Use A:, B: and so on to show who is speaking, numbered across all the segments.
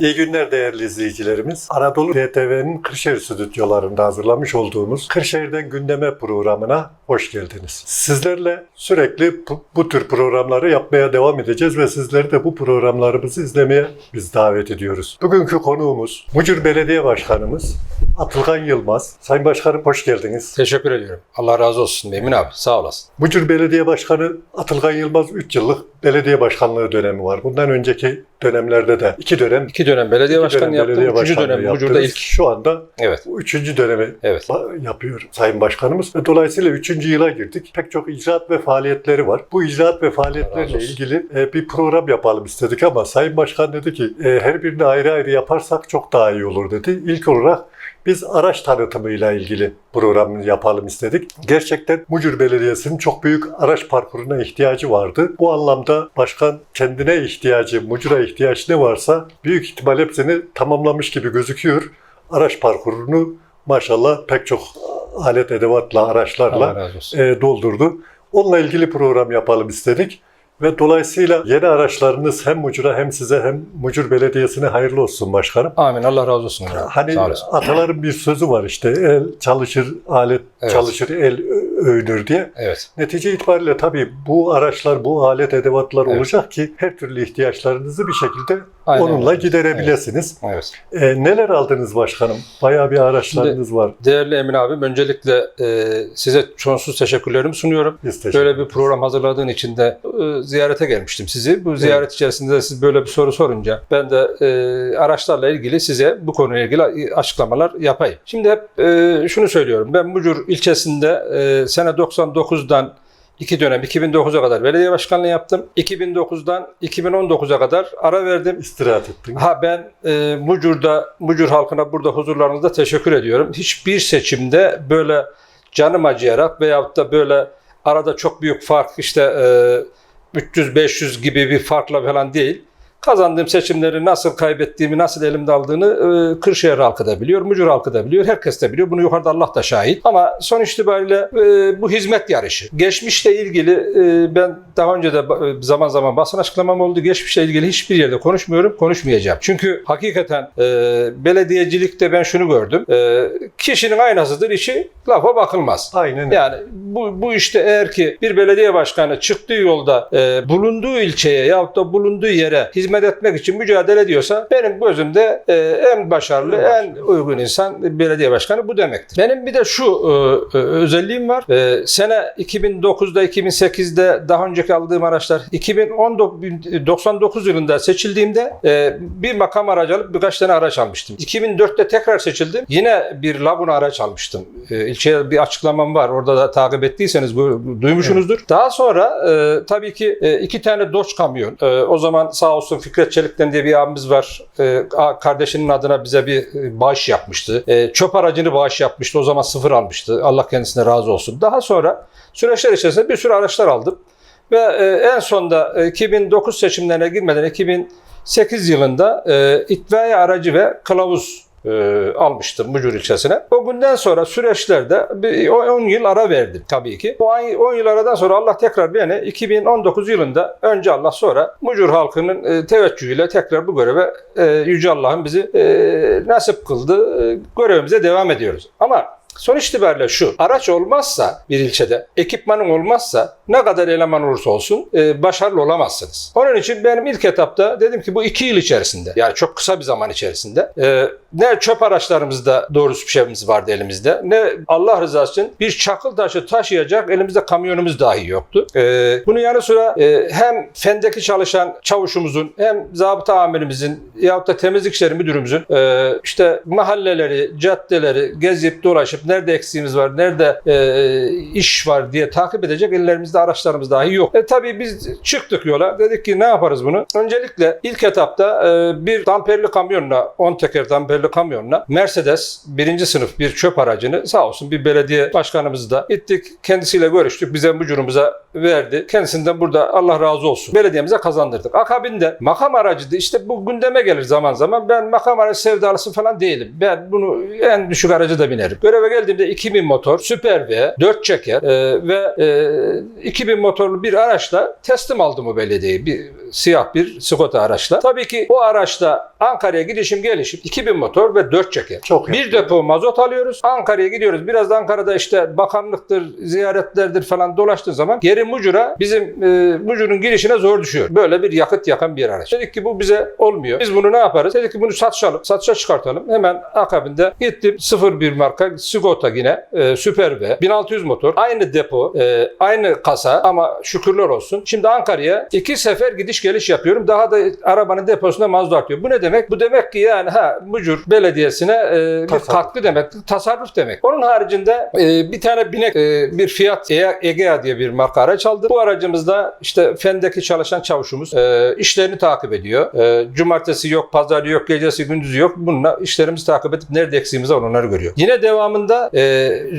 A: İyi günler değerli izleyicilerimiz. Anadolu DTV'nin Kırşehir stüdyolarında hazırlamış olduğumuz Kırşehir'den Gündeme programına hoş geldiniz. Sizlerle sürekli bu, bu tür programları yapmaya devam edeceğiz ve sizleri de bu programlarımızı izlemeye biz davet ediyoruz. Bugünkü konuğumuz Mucur Belediye Başkanımız Atılgan Yılmaz. Sayın Başkanım hoş geldiniz.
B: Teşekkür ediyorum. Allah razı olsun Emin abi. Sağ olasın.
A: Mucur Belediye Başkanı Atılgan Yılmaz 3 yıllık belediye başkanlığı dönemi var. Bundan önceki dönemlerde de 2 dönem
B: İki dönem belediye
A: iki
B: başkanı
A: dönem
B: yaptım.
A: belediye
B: Üçüncü dönem
A: yaptınız.
B: ilk.
A: Şu anda
B: Evet.
A: üçüncü dönemi
B: Evet.
A: yapıyor Sayın Başkanımız. Dolayısıyla üçüncü yıla girdik. Pek çok icraat ve faaliyetleri var. Bu icraat ve faaliyetlerle ilgili e, bir program yapalım istedik ama Sayın Başkan dedi ki e, her birini ayrı ayrı yaparsak çok daha iyi olur dedi. İlk olarak biz araç tanıtımıyla ilgili programı yapalım istedik. Gerçekten Mucur Belediyesi'nin çok büyük araç parkuruna ihtiyacı vardı. Bu anlamda başkan kendine ihtiyacı, Mucur'a ihtiyaç ne varsa büyük ihtimal hepsini tamamlamış gibi gözüküyor. Araç parkurunu maşallah pek çok alet edevatla, araçlarla e, doldurdu. Onunla ilgili program yapalım istedik. Ve dolayısıyla yeni araçlarınız hem Mucur'a hem size hem Mucur Belediyesi'ne hayırlı olsun başkanım.
B: Amin. Allah razı olsun.
A: Hani ataların bir sözü var işte el çalışır, alet
B: Evet.
A: çalışır, el övünür diye.
B: Evet.
A: Netice itibariyle tabii bu araçlar, bu alet edevatlar
B: Evet.
A: olacak ki her türlü ihtiyaçlarınızı bir şekilde
B: Aynen
A: onunla
B: öyle.
A: giderebilirsiniz.
B: Evet.
A: E, neler aldınız başkanım? Bayağı bir araçlarınız var.
B: Değerli Emin abim öncelikle e, size sonsuz teşekkürlerimi sunuyorum.
A: Biz teşekkür
B: Böyle bir program hazırladığın için de e, ziyarete gelmiştim sizi. Bu ziyaret içerisinde de siz böyle bir soru sorunca ben de e, araçlarla ilgili size bu konuyla ilgili açıklamalar yapayım. Şimdi hep e, şunu söylüyorum. Ben Mucur ilçesinde e, sene 99'dan iki dönem 2009'a kadar belediye başkanlığı yaptım. 2009'dan 2019'a kadar ara verdim.
A: istirahat ettin.
B: Ha ben e, Mucur'da, Mucur halkına burada huzurlarınızda teşekkür ediyorum. Hiçbir seçimde böyle canım acıyarak veyahut da böyle arada çok büyük fark işte e, 300-500 gibi bir farkla falan değil. Kazandığım seçimleri nasıl kaybettiğimi, nasıl elimde aldığını e, Kırşehir halkı da biliyor, Mucur halkı da biliyor, herkes de biliyor. Bunu yukarıda Allah da şahit. Ama son itibariyle e, bu hizmet yarışı. Geçmişle ilgili e, ben daha önce de ba- zaman zaman basın açıklamam oldu. Geçmişle ilgili hiçbir yerde konuşmuyorum, konuşmayacağım. Çünkü hakikaten e, belediyecilikte ben şunu gördüm. E, kişinin aynasıdır, işi lafa bakılmaz.
A: Aynen.
B: Yani bu, bu işte eğer ki bir belediye başkanı çıktığı yolda e, bulunduğu ilçeye yahut da bulunduğu yere hizmet etmek için mücadele ediyorsa benim gözümde e, en başarılı, en uygun insan belediye başkanı bu demektir. Benim bir de şu e, e, özelliğim var. E, sene 2009'da 2008'de daha önceki aldığım araçlar 2099 yılında seçildiğimde e, bir makam aracı alıp birkaç tane araç almıştım. 2004'te tekrar seçildim. Yine bir Laguna araç almıştım. E, ilçeye bir açıklamam var. Orada da takip ettiyseniz bu, duymuşsunuzdur. Daha sonra e, tabii ki e, iki tane Dodge kamyon. E, o zaman sağ olsun Fikret Çelik'ten diye bir abimiz var. E, a- kardeşinin adına bize bir e, bağış yapmıştı. E, çöp aracını bağış yapmıştı. O zaman sıfır almıştı. Allah kendisine razı olsun. Daha sonra süreçler içerisinde bir sürü araçlar aldım. Ve e, en sonda e, 2009 seçimlerine girmeden 2008 yılında e, itfaiye aracı ve kılavuz e, almıştım Mucur ilçesine. O günden sonra süreçlerde bir 10 yıl ara verdim tabii ki. O 10 yıl aradan sonra Allah tekrar beni 2019 yılında önce Allah sonra Mucur halkının e, teveccühüyle tekrar bu göreve e, Yüce Allah'ın bizi e, nasip kıldı. E, görevimize devam ediyoruz. Ama Sonuç itibariyle şu, araç olmazsa bir ilçede, ekipmanın olmazsa ne kadar eleman olursa olsun e, başarılı olamazsınız. Onun için benim ilk etapta dedim ki bu iki yıl içerisinde, yani çok kısa bir zaman içerisinde e, ne çöp araçlarımızda doğrusu bir şeyimiz vardı elimizde, ne Allah rızası için bir çakıl taşı taşıyacak elimizde kamyonumuz dahi yoktu. E, bunun yanı sıra e, hem fendeki çalışan çavuşumuzun hem zabıta amirimizin yahut da temizlik işleri müdürümüzün e, işte mahalleleri, caddeleri gezip dolaşıp nerede eksiğimiz var, nerede e, iş var diye takip edecek ellerimizde araçlarımız dahi yok. E tabii biz çıktık yola. Dedik ki ne yaparız bunu? Öncelikle ilk etapta e, bir damperli kamyonla 10 teker damperli kamyonla Mercedes birinci sınıf bir çöp aracını sağ olsun bir belediye başkanımız da gittik kendisiyle görüştük bize mucurumuza verdi. Kendisinden burada Allah razı olsun. Belediyemize kazandırdık. Akabinde makam aracı da işte bu gündeme gelir zaman zaman. Ben makam aracı sevdalısı falan değilim. Ben bunu en düşük aracı da binerim. Göreve geldiğimde 2000 motor, Super V, 4 çeker e, ve e, 2000 motorlu bir araçla teslim aldım o belediyeye. Bir siyah bir Skoda araçla. Tabii ki o araçla Ankara'ya gidişim gelişim 2000 motor ve 4 çeker.
A: Çok.
B: Bir depo mazot alıyoruz. Ankara'ya gidiyoruz. Biraz da Ankara'da işte bakanlıktır, ziyaretlerdir falan dolaştığı zaman geri Mucur'a bizim e, Mucur'un girişine zor düşüyor. Böyle bir yakıt yakan bir araç. Dedik ki bu bize olmuyor. Biz bunu ne yaparız? Dedik ki bunu satışalım. Satışa çıkartalım. Hemen akabinde gittim 01 marka Skoda yine e, Super V 1600 motor. Aynı depo, e, aynı kasa ama şükürler olsun. Şimdi Ankara'ya iki sefer gidiş geliş yapıyorum. Daha da arabanın deposunda mazot artıyor. Bu ne demek? Bu demek ki yani ha Mucur Belediyesi'ne e, bir
A: Tasarruf.
B: katkı demek, tasarruf demek. Onun haricinde e, bir tane binek e, bir Fiat E- Egea diye bir marka araç aldı. Bu aracımızda işte Fendeki çalışan çavuşumuz e, işlerini takip ediyor. E, cumartesi yok, pazarı yok, gecesi gündüzü yok. Bununla işlerimizi takip edip nerede eksiğimiz var onları görüyor. Yine devamında e,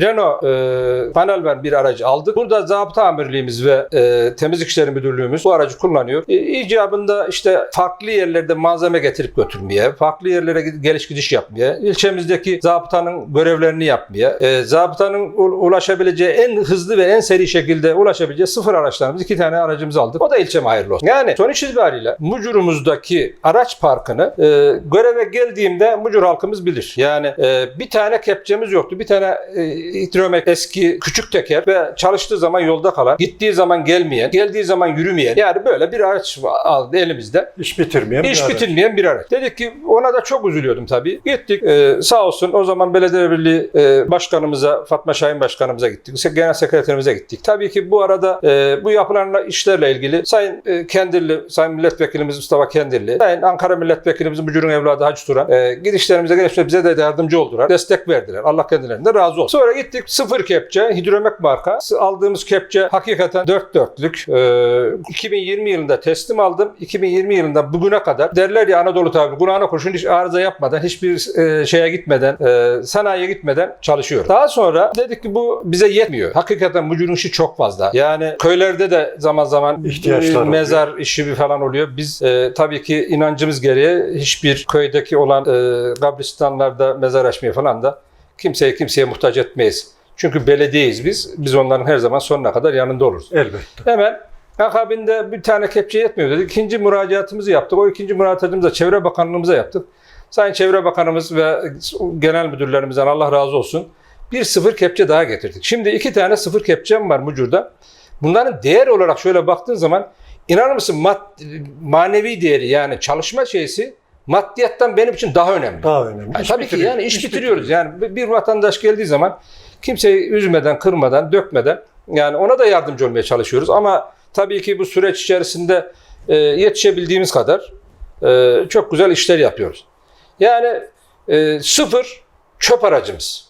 B: Renault e, panel bir aracı aldık. Burada zabıta amirliğimiz ve e, temizlik işleri müdürlüğümüz bu aracı kullanıyor. E, icabında işte farklı yerlerde malzeme getirip götürmeye, farklı yerlere geliş gidiş yapmaya, ilçemizdeki zabıtanın görevlerini yapmaya, e, zabıtanın ulaşabileceği en hızlı ve en seri şekilde ulaşabileceği sıfır araçlarımız iki tane aracımızı aldık. O da ilçeme hayırlı olsun. Yani sonuç itibariyle Mucur'umuzdaki araç parkını e, göreve geldiğimde Mucur halkımız bilir. Yani e, bir tane kepçemiz yoktu. Bir tane e, hidromek eski küçük teker ve çalıştığı zaman yolda kalan, gittiği zaman gelmeyen, geldiği zaman yürümeyen yani böyle bir araç aldı elimizde.
A: İş bitirmeyen bir
B: İş
A: araç.
B: bitirmeyen bir araç. Dedik ki ona da çok üzülüyordum tabii. Gittik e, sağ olsun o zaman belediye birliği e, başkanımıza Fatma Şahin başkanımıza gittik. Genel sekreterimize gittik. Tabii ki bu arada e, bu yapılan işlerle ilgili Sayın e, Kendirli, Sayın Milletvekilimiz Mustafa Kendirli, Sayın Ankara Milletvekilimiz Mücür'ün evladı Hacı Turan e, gidişlerimize gelişte bize de yardımcı oldular. Destek verdiler. Allah kendilerinden razı olsun. Sonra gittik sıfır kepçe, hidromek marka. Aldığımız kepçe hakikaten dört dörtlük. E, 2020 yılında teslim aldım. 2020 yılında bugüne kadar derler ya Anadolu tabi Kur'an'a kurşun hiç arıza yapmadan, hiçbir e, şeye gitmeden, e, sanayiye gitmeden çalışıyor. Daha sonra dedik ki bu bize yetmiyor. Hakikaten Mucur'un işi çok fazla. Yani köylerde de zaman zaman e,
A: oluyor.
B: mezar işi falan oluyor. Biz e, tabii ki inancımız gereği hiçbir köydeki olan e, kabristanlarda mezar açmaya falan da kimseye kimseye muhtaç etmeyiz. Çünkü belediyeyiz biz. Biz onların her zaman sonuna kadar yanında oluruz.
A: Elbette.
B: Hemen akabinde bir tane kepçe yetmiyor dedik. İkinci müracaatımızı yaptık. O ikinci müracaatımızı da Çevre Bakanlığımıza yaptık. Sayın Çevre Bakanımız ve genel müdürlerimizden Allah razı olsun. Bir sıfır kepçe daha getirdik. Şimdi iki tane sıfır kepçem var Mucur'da. Bunların değer olarak şöyle baktığın zaman inanır mısın mad- manevi değeri yani çalışma şeysi maddiyattan benim için daha önemli.
A: Daha önemli.
B: Yani
A: İş
B: tabii ki
A: bitiriyor.
B: yani iş,
A: İş
B: bitiriyoruz. Yani bir- vatandaş geldiği zaman kimseyi üzmeden, kırmadan, dökmeden yani ona da yardımcı olmaya çalışıyoruz. Ama tabii ki bu süreç içerisinde e, yetişebildiğimiz kadar e, çok güzel işler yapıyoruz. Yani e, sıfır çöp aracımız.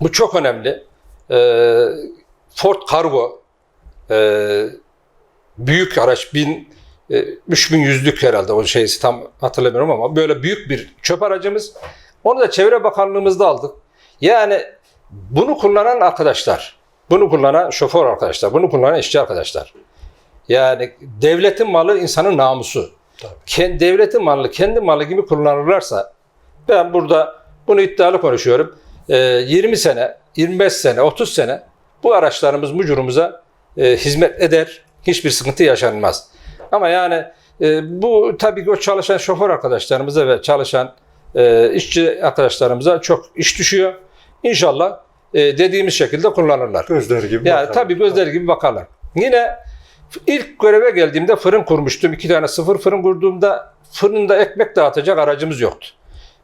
B: Bu çok önemli. E, Ford Cargo e, büyük araç bin 3100'lük herhalde o şeysi tam hatırlamıyorum ama böyle büyük bir çöp aracımız. Onu da Çevre Bakanlığımızda aldık. Yani bunu kullanan arkadaşlar, bunu kullanan şoför arkadaşlar, bunu kullanan işçi arkadaşlar. Yani devletin malı insanın namusu.
A: Tabii.
B: Kendi, devletin malı kendi malı gibi kullanırlarsa ben burada bunu iddialı konuşuyorum. Ee, 20 sene, 25 sene, 30 sene bu araçlarımız mucurumuza e, hizmet eder. Hiçbir sıkıntı yaşanmaz. Ama yani e, bu tabii ki o çalışan şoför arkadaşlarımıza ve çalışan e, işçi arkadaşlarımıza çok iş düşüyor. İnşallah e, dediğimiz şekilde kullanırlar.
A: Gözleri gibi
B: Yani
A: bakarlar.
B: tabii gözleri gibi bakarlar. Yine ilk göreve geldiğimde fırın kurmuştum. İki tane sıfır fırın kurduğumda fırında ekmek dağıtacak aracımız yoktu.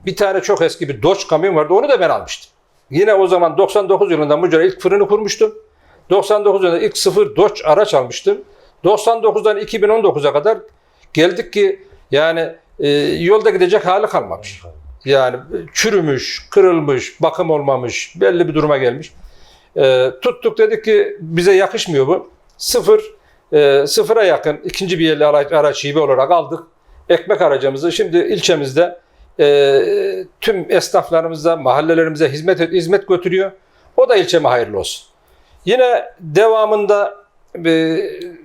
B: Bir tane çok eski bir Dodge kamyon vardı. Onu da ben almıştım. Yine o zaman 99 yılında Mucur'a ilk fırını kurmuştum. 99 yılında ilk sıfır Dodge araç almıştım. 99'dan 2019'a kadar geldik ki yani e, yolda gidecek hali kalmamış. Yani çürümüş, kırılmış, bakım olmamış, belli bir duruma gelmiş. E, tuttuk dedik ki bize yakışmıyor bu. Sıfır, e, sıfıra yakın ikinci bir yerli araç, araç hibe olarak aldık. Ekmek aracımızı şimdi ilçemizde e, tüm esnaflarımıza, mahallelerimize hizmet hizmet götürüyor. O da ilçeme hayırlı olsun. Yine devamında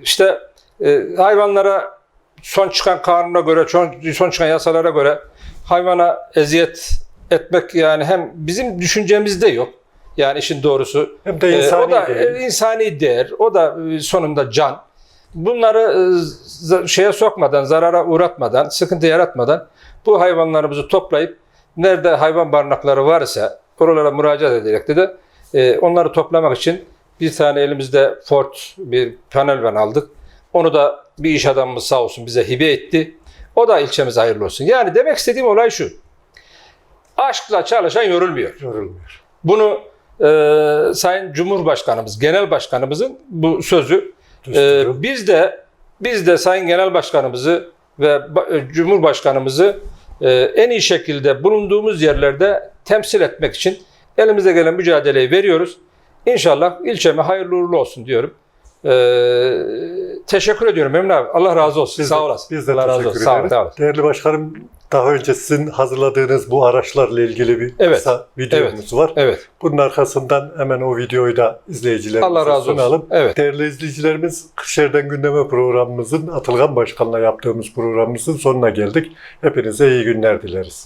B: işte e, hayvanlara son çıkan kanuna göre, son, çıkan yasalara göre hayvana eziyet etmek yani hem bizim düşüncemizde yok. Yani işin doğrusu.
A: Hem de insani
B: o da
A: değil.
B: e, insani değer. O da e, sonunda can. Bunları e, şeye sokmadan, zarara uğratmadan, sıkıntı yaratmadan bu hayvanlarımızı toplayıp nerede hayvan barınakları varsa oralara müracaat ederek de, de e, onları toplamak için bir tane elimizde Ford bir panel van aldık. Onu da bir iş adamımız sağ olsun bize hibe etti. O da ilçemize hayırlı olsun. Yani demek istediğim olay şu. Aşkla çalışan yorulmuyor.
A: Yorulmuyor.
B: Bunu e, Sayın Cumhurbaşkanımız, Genel Başkanımızın bu sözü. E, biz de biz de Sayın Genel Başkanımızı ve e, Cumhurbaşkanımızı e, en iyi şekilde bulunduğumuz yerlerde temsil etmek için elimize gelen mücadeleyi veriyoruz. İnşallah ilçeme hayırlı uğurlu olsun diyorum. E, teşekkür ediyorum Emre abi. Allah razı olsun.
A: Biz
B: Sağ olasın.
A: Biz de
B: Allah razı
A: teşekkür
B: olsun. Sağ olun,
A: ederiz.
B: sağ olasın.
A: Değerli başkanım daha önce sizin hazırladığınız bu araçlarla ilgili bir
B: Evet.
A: kısa videomuz var.
B: Evet.
A: Bunun arkasından hemen o videoyu da izleyicilerimize
B: Allah razı olsun.
A: sunalım.
B: Evet.
A: Değerli izleyicilerimiz Kırşehir'den Gündeme programımızın Atılgan Başkan'la yaptığımız programımızın sonuna geldik. Hepinize iyi günler dileriz.